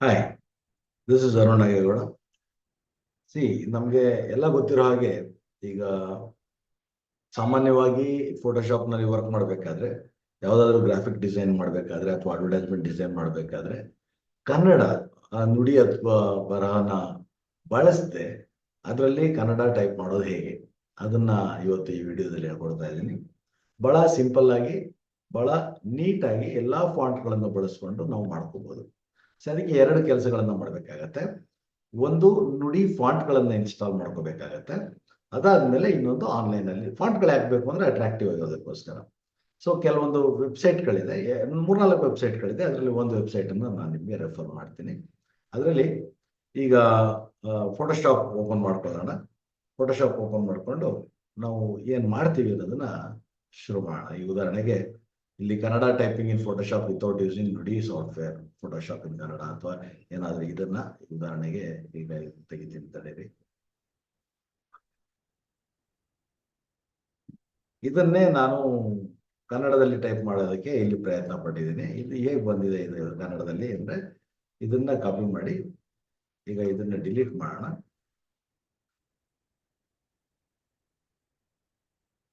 Hi this is Arun Nagegowda C ನಮಗೆ ಎಲ್ಲ ಗೊತ್ತಿರೋ ಹಾಗೆ ಈಗ ಸಾಮಾನ್ಯವಾಗಿ ಫೋಟೋಶಾಪ್ನಲ್ಲಿ ವರ್ಕ್ ಮಾಡಬೇಕಾದ್ರೆ, ಯಾವುದಾದ್ರೂ ಗ್ರಾಫಿಕ್ ಡಿಸೈನ್ ಮಾಡಬೇಕಾದ್ರೆ ಅಥವಾ ಅಡ್ವರ್ಟೈಸ್ಮೆಂಟ್ ಡಿಸೈನ್ ಮಾಡಬೇಕಾದ್ರೆ, ಕನ್ನಡ ನುಡಿ ಅಥವಾ ಬರಹನ ಬಳಸದೆ ಅದರಲ್ಲಿ ಕನ್ನಡ ಟೈಪ್ ಮಾಡೋದು ಹೇಗೆ? ಅದನ್ನ ಇವತ್ತು ಈ ವಿಡಿಯೋದಲ್ಲಿ ಹೇಳ್ಕೊಡ್ತಾ ಇದ್ದೀನಿ. ಬಹಳ ಸಿಂಪಲ್ ಆಗಿ, ಬಹಳ ನೀಟಾಗಿ ಎಲ್ಲ ಫಾಂಟ್ಗಳನ್ನು ಬಳಸ್ಕೊಂಡು ನಾವು ಮಾಡ್ಕೋಬಹುದು ಸೊ ಅದಕ್ಕೆ ಎರಡು ಕೆಲಸಗಳನ್ನ ಮಾಡಬೇಕಾಗತ್ತೆ. ಒಂದು ನುಡಿ ಫಾಂಟ್ಗಳನ್ನ ಇನ್ಸ್ಟಾಲ್ ಮಾಡ್ಕೋಬೇಕಾಗತ್ತೆ. ಅದಾದ್ಮೇಲೆ ಇನ್ನೊಂದು ಆನ್ಲೈನ್ ಅಲ್ಲಿ ಫಾಂಟ್ಗಳು ಹಾಕ್ಬೇಕು ಅಂದ್ರೆ ಅಟ್ರಾಕ್ಟಿವ್ ಆಗೋದಕ್ಕೋಸ್ಕರ ಸೊ ಕೆಲವೊಂದು ವೆಬ್ಸೈಟ್ಗಳಿದೆ ಮೂರ್ನಾಲ್ಕು ವೆಬ್ಸೈಟ್ಗಳಿದೆ ಅದರಲ್ಲಿ ಒಂದು ವೆಬ್ಸೈಟ್ ಅನ್ನು ನಾನು ನಿಮಗೆ ರೆಫರ್ ಮಾಡ್ತೀನಿ. ಅದರಲ್ಲಿ ಈಗ ಫೋಟೋಶಾಪ್ ಓಪನ್ ಮಾಡ್ಕೊಳ್ಳೋಣ. ಫೋಟೋಶಾಪ್ ಓಪನ್ ಮಾಡಿಕೊಂಡು ನಾವು ಏನು ಮಾಡ್ತೀವಿ ಅನ್ನೋದನ್ನ ಶುರು ಮಾಡೋಣ. ಈ ಉದಾಹರಣೆಗೆ ಇಲ್ಲಿ Kannada typing in Photoshop without using Nudi software Photoshop in Kannada ಅಥವಾ ಏನಾದ್ರೂ ಇದನ್ನ ಉದಾಹರಣೆಗೆ ಈಗ ತೆಗಿತೀನಿ ತಡೀರಿ ಇದನ್ನೇ ನಾನು ಕನ್ನಡದಲ್ಲಿ ಟೈಪ್ ಮಾಡೋದಕ್ಕೆ ಇಲ್ಲಿ ಪ್ರಯತ್ನ ಪಟ್ಟಿದ್ದೀನಿ. ಇದು ಹೇಗೆ ಬಂದಿದೆ ಇದು ಕನ್ನಡದಲ್ಲಿ ಅಂದ್ರೆ ಇದನ್ನ ಕಾಪಿ ಮಾಡಿ ಈಗ ಇದನ್ನ ಡಿಲೀಟ್ ಮಾಡೋಣ.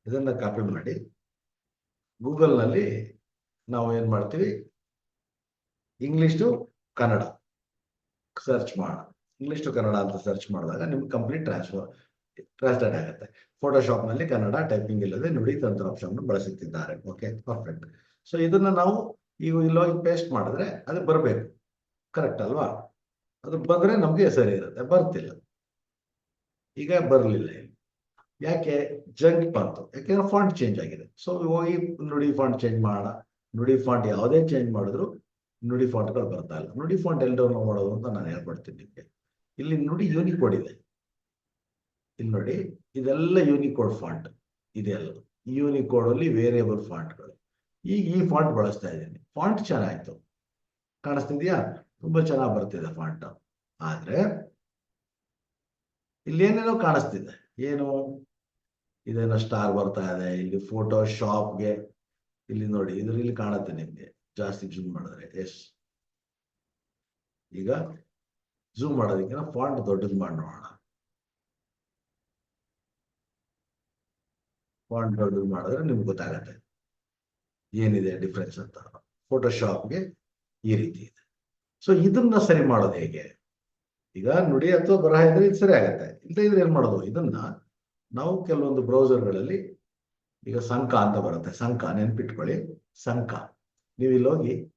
ಇದನ್ನ ಕಾಪಿ ಮಾಡಿ. ಗೂಗಲ್ನಲ್ಲಿ ನಾವು ಏನ್ ಮಾಡ್ತೀವಿ? ಇಂಗ್ಲಿಷ್ ಟು ಕನ್ನಡ ಸರ್ಚ್ ಮಾಡೋಣ. ಇಂಗ್ಲಿಷ್ ಟು ಕನ್ನಡ ಅಂತ ಸರ್ಚ್ ಮಾಡಿದಾಗ ನಿಮ್ಗೆ ಕಂಪ್ಲೀಟ್ ಟ್ರಾನ್ಸ್ಫರ್, ಟ್ರಾನ್ಸ್ಲೇಟ್ ಆಗುತ್ತೆ. ಫೋಟೋಶಾಪ್ನಲ್ಲಿ ಕನ್ನಡ ಟೈಪಿಂಗ್ ಇಲ್ಲದೆ ನುಡಿ ತಂತ್ರ ಆಪ್ಷನ್ ಬಳಸುತ್ತಿದ್ದಾರೆ. Okay, perfect. ಸೊ ಇದನ್ನ ನಾವು ಈಗ ಇಲ್ಲೋಗಿ ಪೇಸ್ಟ್ ಮಾಡಿದ್ರೆ ಅದು ಬರಬೇಕು. ಕರೆಕ್ಟ್ ಅಲ್ವಾ? ಅದು ಬಂದ್ರೆ ನಮ್ಗೆ ಸರಿ ಇರುತ್ತೆ. ಬರ್ತಿಲ್ಲ. ಈಗ ಬರಲಿಲ್ಲ ಇಲ್ಲಿ. ಯಾಕೆ ಜಂಕ್ ಬಂತು? ಯಾಕೆಂದ್ರೆ ಫಾಂಟ್ ಚೇಂಜ್ ಆಗಿದೆ. ಸೊ ಹೋಗಿ ನುಡಿ ಫಾಂಟ್ ಚೇಂಜ್ ಮಾಡೋಣ. ನುಡಿ ಫಾಂಟ್ ಯಾವುದೇ ಚೇಂಜ್ ಮಾಡಿದ್ರು ನುಡಿ ಫಾಂಟ್ಗಳು ಬರ್ತಾ ಇಲ್ಲ. ನುಡಿ ಫಾಂಟ್ ಎಲ್ಲಿ ಡೌನ್ಲೋಡ್ ಮಾಡೋದು ಅಂತ ನಾನು ಹೇಳ್ಕೊಡ್ತೀನಿ ನಿಮಗೆ. ಇಲ್ಲಿ ನುಡಿ ಯೂನಿಕೋಡ್ ಇದೆ. ಇಲ್ಲಿ ನೋಡಿ, ಇದೆಲ್ಲ ಯೂನಿಕೋಡ್ ಫಾಂಟ್ ಇದೆಲ್ಲ ಯೂನಿಕೋಡ್ ಅಲ್ಲಿ ವೇರಿಯಬಲ್ ಫಾಂಟ್ಗಳು ಈಗ ಈ ಫಾಂಟ್ ಬಳಸ್ತಾ ಇದ್ದೀನಿ. ಫಾಂಟ್ ಚೆನ್ನಾಯ್ತು. ಕಾಣಿಸ್ತಿದ್ಯಾ? ತುಂಬಾ ಚೆನ್ನಾಗಿ ಬರ್ತಿದೆ ಫಾಂಟ್ ಆದ್ರೆ, ಇಲ್ಲಿ ಏನೇನೋ ಕಾಣಿಸ್ತಿದೆ. ಏನು? ಇದೇನೋ ಸ್ಟಾರ್ ಬರ್ತಾ ಇದೆ. ಇಲ್ಲಿ ಫೋಟೋ ಶಾಪ್ಗೆ ಇಲ್ಲಿ ನೋಡಿ ಇದ್ರ ಇಲ್ಲಿ ಕಾಣುತ್ತೆ ನಿಮ್ಗೆ. ಜಾಸ್ತಿ ಜೂಮ್ ಮಾಡಿದ್ರೆ. ಎಸ್ ಈಗ ಜೂಮ್ ಮಾಡೋದಕ್ಕಿಂತ ಫಾಂಟ್ ದೊಡ್ಡದು ಮಾಡಿ ನೋಡೋಣ. ಫಾಂಟ್ ದೊಡ್ಡದು ಮಾಡಿದ್ರೆ ನಿಮ್ಗೆ ಗೊತ್ತಾಗತ್ತೆ. ಏನಿದೆ ಡಿಫ್ರೆನ್ಸ್ ಅಂತ. ಫೋಟೋಶಾಪ್ಗೆ ಈ ರೀತಿ ಇದೆ. ಸೊ ಇದನ್ನ ಸರಿ ಮಾಡೋದು ಹೇಗೆ? ಈಗ ನುಡಿ ಅಥವಾ ಬರಹ ಇದ್ರೆ ಇದು ಸರಿ ಆಗತ್ತೆ. ಇಲ್ಲದೆ ಇದ್ರೆ ಏನ್ ಮಾಡೋದು? ಇದನ್ನ ನಾವು ಕೆಲವೊಂದು ಬ್ರೌಸರ್ಗಳಲ್ಲಿ ಈಗ ಸಂಕ ಅಂತ ಬರುತ್ತೆ. ಸಂಕ ನೆನ್ಪಿಟ್ಕೊಳ್ಳಿ. ಸಂಕ. ನೀವು ಇಲ್ಲಿ ಹೋಗಿ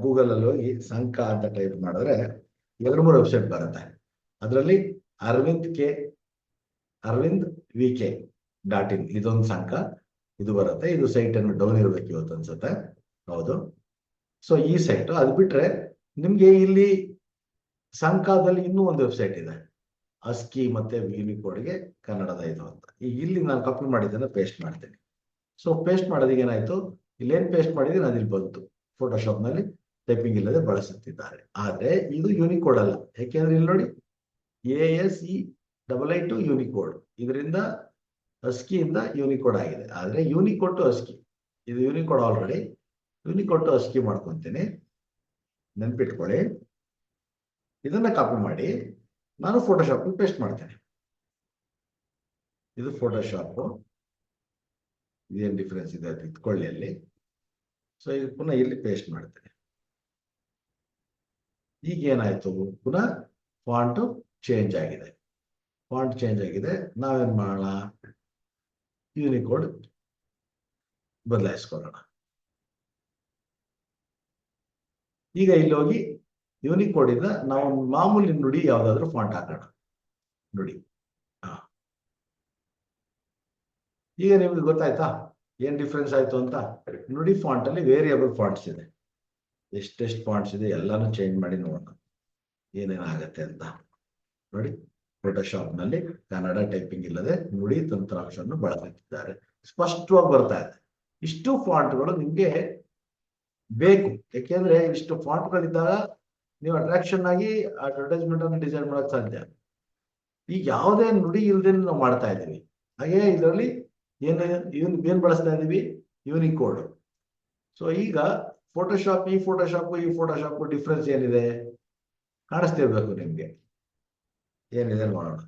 ಗೂಗಲ್ ಅಲ್ಲಿ ಹೋಗಿ ಸಂಕ ಅಂತ ಟೈಪ್ ಮಾಡಿದ್ರೆ ಎರಡು ಮೂರು ವೆಬ್ಸೈಟ್ ಬರುತ್ತೆ. ಅದರಲ್ಲಿ Aravind K, Aravind V K dot in ಇದೊಂದು ಸಂಕ. ಇದು ಬರುತ್ತೆ. ಇದು ಸೈಟ್ ಅನ್ನು ಡೌನ್ ಇರಬೇಕು ಇವತ್ತು ಅನ್ಸುತ್ತೆ. ಹೌದು. ಸೊ ಈ ಸೈಟ್ ಅದು ಬಿಟ್ರೆ ನಿಮಗೆ ಇಲ್ಲಿ ಸಂಕಾದಲ್ಲಿ ಇನ್ನೂ ಒಂದು ವೆಬ್ಸೈಟ್ ಇದೆ. ಅಸ್ಕಿ ಮತ್ತೆ ಯೂನಿಕೋಡ್ಗೆ ಕನ್ನಡದ ಇದು ಅಂತ. ಈಗ ಇಲ್ಲಿ ನಾನು ಕಾಪಿ ಮಾಡಿದ್ದನ್ನ ಪೇಸ್ಟ್ ಮಾಡ್ತೀನಿ. ಸೊ ಪೇಸ್ಟ್ ಮಾಡೋದಿಗೆ ಏನಾಯ್ತು? ಇಲ್ಲೇನ್ ಪೇಸ್ಟ್ ಮಾಡಿದೀನಿ ಅದಿಲ್ಲಿ ಬಂತು. ಫೋಟೋಶಾಪ್ನಲ್ಲಿ ಟೈಪಿಂಗ್ ಇಲ್ಲದೆ ಬಳಸುತ್ತಿದ್ದಾರೆ. ಆದ್ರೆ ಇದು ಯೂನಿಕೋಡ್ ಅಲ್ಲ. ಯಾಕೆಂದ್ರೆ ಇಲ್ಲಿ ನೋಡಿ A S C double I to Unicode ಇದರಿಂದ ಅಸ್ಕಿಯಿಂದ ಯೂನಿಕೋಡ್ ಆಗಿದೆ. ಆದ್ರೆ ಯೂನಿಕೋಡ್ ಟು ಅಸ್ಕಿ ಇದು Unicode already Unicode to ASCII ಮಾಡ್ಕೊಂತೀನಿ. ನೆನ್ಪಿಟ್ಕೊಳ್ಳಿ. ಇದನ್ನ ಕಾಪಿ ಮಾಡಿ. ನಾನು ಫೋಟೋಶಾಪ್ ಪೇಸ್ಟ್ ಮಾಡ್ತೇನೆ. ಇದು ಫೋಟೋಶಾಪ್ ಇದೇನ್ ಡಿಫ್ರೆನ್ಸ್ ಇದೆ ಅದು ಇಟ್ಕೊಳ್ಳಿ ಅಲ್ಲಿ. ಸೊ ಇದು ಪುನಃ ಇಲ್ಲಿ ಪೇಸ್ಟ್ ಮಾಡ್ತೇನೆ. ಈಗ ಏನಾಯ್ತು? ಪುನಃ ಫಾಂಟ್ ಚೇಂಜ್ ಆಗಿದೆ. ಫಾಂಟ್ ಚೇಂಜ್ ಆಗಿದೆ. ನಾವೇನ್ ಮಾಡೋಣ? ಯೂನಿಕೋಡ್ ಬದಲಾಯಿಸ್ಕೊಳ್ಳೋಣ. ಈಗ ಇಲ್ಲಿ ಹೋಗಿ ಯೂನಿಕೋಡ್ ಇಂದ ನಾವು ಮಾಮೂಲಿ ನುಡಿ ಯಾವ್ದಾದ್ರು ಫಾಂಟ್ ಹಾಕೋಣ. ನುಡಿ. ಈಗ ನಿಮ್ಗೆ ಗೊತ್ತಾಯ್ತಾ? ಏನ್ ಡಿಫ್ರೆನ್ಸ್ ಆಯ್ತು ಅಂತ? ನುಡಿ ಫಾಂಟ್ ಅಲ್ಲಿ ವೇರಿಯಬಲ್ ಫಾಂಟ್ಸ್ ಇದೆ. ಎಷ್ಟೆಷ್ಟು ಫಾಂಟ್ಸ್ ಇದೆ ಎಲ್ಲಾನು ಚೇಂಜ್ ಮಾಡಿ ನೋಡೋಣ. ಏನೇನಾಗತ್ತೆ ಅಂತ. ನೋಡಿ ಫೋಟೋಶಾಪ್ನಲ್ಲಿ ಕನ್ನಡ ಟೈಪಿಂಗ್ ಇಲ್ಲದೆ ನುಡಿ ತಂತ್ರಾಂಶವನ್ನು ಬಳಸುತ್ತಿದ್ದಾರೆ. ಸ್ಪಷ್ಟವಾಗಿ ಬರ್ತಾ ಇದೆ. ಇಷ್ಟು ಫಾಂಟ್ಗಳು ನಿಮ್ಗೆ ಬೇಕು. ಯಾಕೆಂದ್ರೆ ಇಷ್ಟು ಫಾಂಟ್ಗಳಿದ್ದಾಗ ನೀವು ಅಟ್ರಾಕ್ಷನ್ ಆಗಿ ಅಡ್ವರ್ಟೈಸ್ಮೆಂಟ್ ಅನ್ನು ಡಿಸೈನ್ ಮಾಡಕ್ ಸಾಧ್ಯ. ಈಗ ಯಾವುದೇ ನುಡಿ ಇಲ್ಲದೆ ನಾವು ಮಾಡ್ತಾ ಇದ್ದೀವಿ ಹಾಗೆ ಇದರಲ್ಲಿ ಏನು, ಇವನ್, ಏನ್ ಬಳಸ್ತಾ ಇದೀವಿ ಯೂನಿಕೋಡ್ ಸೊ ಈಗ ಫೋಟೋಶಾಪ್ ಈ ಫೋಟೋಶಾಪ್ ಈ ಫೋಟೋಶಾಪ್ ಡಿಫ್ರೆನ್ಸ್ ಏನಿದೆ? ಕಾಣಿಸ್ತಿರ್ಬೇಕು ನಿಮ್ಗೆ. ಏನಿದೆ ನೋಡೋಣ.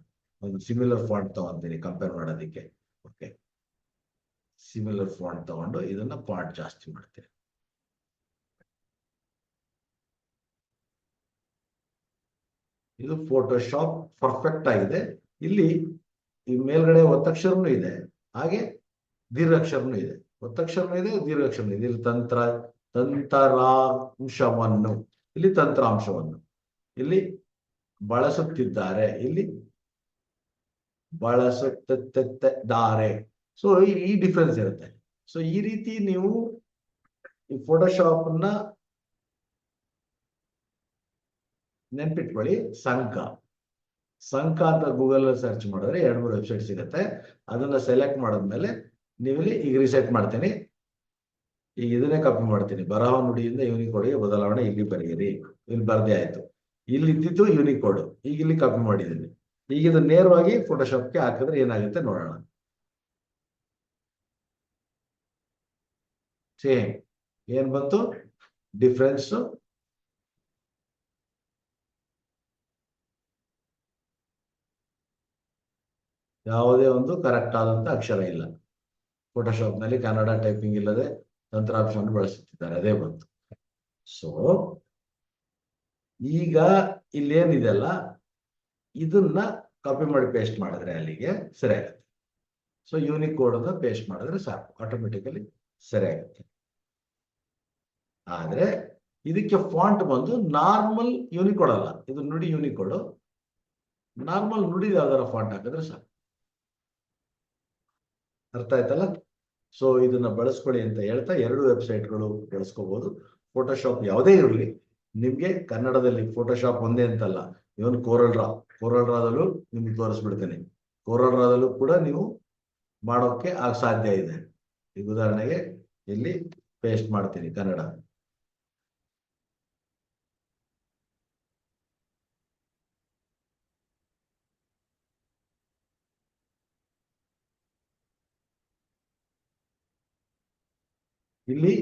ಒಂದು ಸಿಮಿಲರ್ ಫಾಂಟ್ ತಗೊಂತೀನಿ ಕಂಪೇರ್ ಮಾಡೋದಕ್ಕೆ. ಓಕೆ ಸಿಮಿಲರ್ ಫಾಂಟ್ ತಗೊಂಡು ಇದನ್ನ ಫಾಂಟ್ ಜಾಸ್ತಿ ಮಾಡ್ತೀನಿ. ಇದು ಫೋಟೋಶಾಪ್ ಪರ್ಫೆಕ್ಟ್ ಆಗಿದೆ. ಇಲ್ಲಿ ಈ ಮೇಲ್ಗಡೆ ಒತ್ತಕ್ಷರನು ಇದೆ. ಹಾಗೆ ದೀರ್ಘಕ್ಷರನು ಇದೆ. ಒತ್ತಕ್ಷರನೂ ಇದೆ, ದೀರ್ಘಾಕ್ಷರನೂ ಇದೆ. ಇಲ್ಲಿ ತಂತ್ರ, ತಂತ್ರಾಂಶವನ್ನು. ಇಲ್ಲಿ ತಂತ್ರಾಂಶವನ್ನು. ಇಲ್ಲಿ ಬಳಸುತ್ತಿದ್ದಾರೆ. ಇಲ್ಲಿ ಬಳಸುತ್ತಿದ್ದಾರೆ. ಸೊ ಈ ಡಿಫ್ರೆನ್ಸ್ ಇರುತ್ತೆ. ಸೊ ಈ ರೀತಿ ನೀವು ಈ ಫೋಟೋಶಾಪ್ನ ನೆನ್ಪಿಟ್ಕೊಳ್ಳಿ ಸಂಕ. ಸಂಕ ಅಂತ ಗೂಗಲ್ ಸರ್ಚ್ ಮಾಡಿದ್ರೆ ಎರಡು ಮೂರು ವೆಬ್ಸೈಟ್ ಸಿಗುತ್ತೆ. ಅದನ್ನ ಸೆಲೆಕ್ಟ್ ಮಾಡಿದ್ಮೇಲೆ ನೀವಿಲ್ಲಿ ಈಗ ರಿಸೆಟ್ ಮಾಡ್ತೀನಿ. ಈಗ ಇದನ್ನೇ ಕಾಪಿ ಮಾಡ್ತೀನಿ. ಬರಹ ನುಡಿಯಿಂದ ಯೂನಿಕೋಡ್ಗೆ ಬದಲಾವಣೆ ಇಲ್ಲಿ ಬರೆಯಿರಿ. ಇಲ್ಲಿ ಬರ್ದೇ ಆಯ್ತು. ಇಲ್ಲಿ ಇದ್ದಿದ್ದು ಯೂನಿಕೋಡ್ ಈಗ ಇಲ್ಲಿ ಕಾಪಿ ಮಾಡಿದ್ದೀನಿ. ಈಗ ಇದು ನೇರವಾಗಿ ಫೋಟೋಶಾಪ್ಗೆ ಹಾಕಿದ್ರೆ ಏನಾಗುತ್ತೆ ನೋಡೋಣ. ಸೇಮ್ ಏನ್ ಬಂತು? ಡಿಫ್ರೆನ್ಸ್ ಯಾವುದೇ ಒಂದು ಕರೆಕ್ಟ್ ಆದಂತ ಅಕ್ಷರ ಇಲ್ಲ. ಫೋಟೋಶಾಪ್ನಲ್ಲಿ ಕನ್ನಡ ಟೈಪಿಂಗ್ ಇಲ್ಲದೆ ತಂತ್ರಾಂಶವನ್ನು ಬಳಸುತ್ತಿದ್ದಾರೆ. ಅದೇ ಬಂತು. ಸೊ ಈಗ ಇಲ್ಲೇನಿದೆಲ್ಲ ಇದನ್ನ ಕಾಪಿ ಮಾಡಿ ಪೇಸ್ಟ್ ಮಾಡಿದ್ರೆ ಅಲ್ಲಿಗೆ ಸರಿ ಆಗುತ್ತೆ. ಸೊ ಯೂನಿಕ್ ಕೋಡ್ ಅನ್ನ ಪೇಸ್ಟ್ ಮಾಡಿದ್ರೆ ಸಾಕು. ಆಟೋಮೆಟಿಕಲಿ ಸರಿ ಆಗುತ್ತೆ. ಆದ್ರೆ ಇದಕ್ಕೆ ಫಾಂಟ್ ಬಂದು ನಾರ್ಮಲ್ ಯೂನಿಕೋಡ್ ಅಲ್ಲ. ಇದು ನುಡಿ ಯೂನಿಕೋಡ್ ನಾರ್ಮಲ್ ನುಡಿ ಯಾವ್ದಾರ ಫಾಂಟ್ ಹಾಕಿದ್ರೆ ಸಾಕು. ಅರ್ಥ ಆಯ್ತಲ್ಲ? ಸೊ ಇದನ್ನ ಬಳಸ್ಕೊಳ್ಳಿ ಅಂತ ಹೇಳ್ತಾ ಎರಡು ವೆಬ್ಸೈಟ್ಗಳು ಬಳಸ್ಕೋಬಹುದು ಫೋಟೋಶಾಪ್ ಯಾವುದೇ ಇರಲಿ. ನಿಮ್ಗೆ ಕನ್ನಡದಲ್ಲಿ ಫೋಟೋಶಾಪ್ ಒಂದೇ ಅಂತಲ್ಲ. ಇವನ್ ಕೋರಲ್ ರಾ ಕೋರಲ್ ರಾದಲ್ಲೂ ನಿಮ್ಗೆ ತೋರಿಸ್ಬಿಡ್ತೇನೆ. ಕೋರಲ್ ರಾದಲ್ಲೂ ಕೂಡ ನೀವು ಮಾಡೋಕೆ ಆಗ ಸಾಧ್ಯ ಇದೆ. ಈಗ ಉದಾಹರಣೆಗೆ ಇಲ್ಲಿ ಪೇಸ್ಟ್ ಮಾಡ್ತೀನಿ ಕನ್ನಡ. ಇಲ್ಲಿ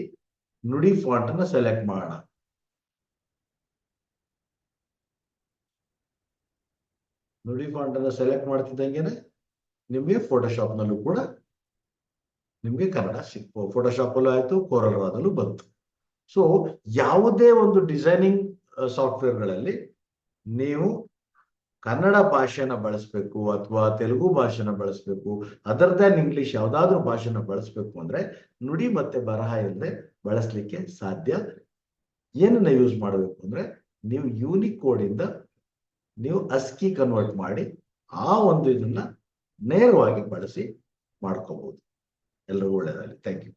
ನುಡಿ ಫಾಂಟ್ ಅನ್ನ ಸೆಲೆಕ್ಟ್ ಮಾಡೋಣ. ನುಡಿ ಫಾಂಟ್ ಅನ್ನ ಸೆಲೆಕ್ಟ್ ಮಾಡ್ತಿದ್ದಂಗೆನೆ ನಿಮ್ಗೆ ಫೋಟೋಶಾಪ್ ನಲ್ಲೂ ಕೂಡ ನಿಮ್ಗೆ ಕನ್ನಡ ಸಿಕ್ ಫೋಟೋಶಾಪ್ ಅಲ್ಲೂ ಆಯ್ತು ಕೋರಲ್ ರಾದಲ್ಲೂ ಬಂತು. ಸೊ ಯಾವುದೇ ಒಂದು ಡಿಸೈನಿಂಗ್ ಸಾಫ್ಟ್ವೇರ್ಗಳಲ್ಲಿ ನೀವು ಕನ್ನಡ ಭಾಷೆನ ಬಳಸಬೇಕು ಅಥವಾ ತೆಲುಗು ಭಾಷೆನ ಬಳಸಬೇಕು ಅದರ್ ಇಂಗ್ಲಿಷ್ ಯಾವ್ದಾದ್ರು ಭಾಷೆನ ಬಳಸಬೇಕು ಅಂದ್ರೆ ನುಡಿ ಮತ್ತೆ ಬರಹ ಇಲ್ಲದೆ ಬಳಸಲಿಕ್ಕೆ ಸಾಧ್ಯ. ಏನನ್ನ ಯೂಸ್ ಮಾಡಬೇಕು ಅಂದ್ರೆ ನೀವು ಯೂನಿಕ್ ಕೋಡ್ ಇಂದ ನೀವು ಅಸ್ಕಿ ಕನ್ವರ್ಟ್ ಮಾಡಿ ಆ ಒಂದು ಇದನ್ನ ನೇರವಾಗಿ ಬಳಸಿ ಮಾಡ್ಕೋಬಹುದು ಎಲ್ರಿಗೂ ಒಳ್ಳೇದಾಗಲಿ. Thank you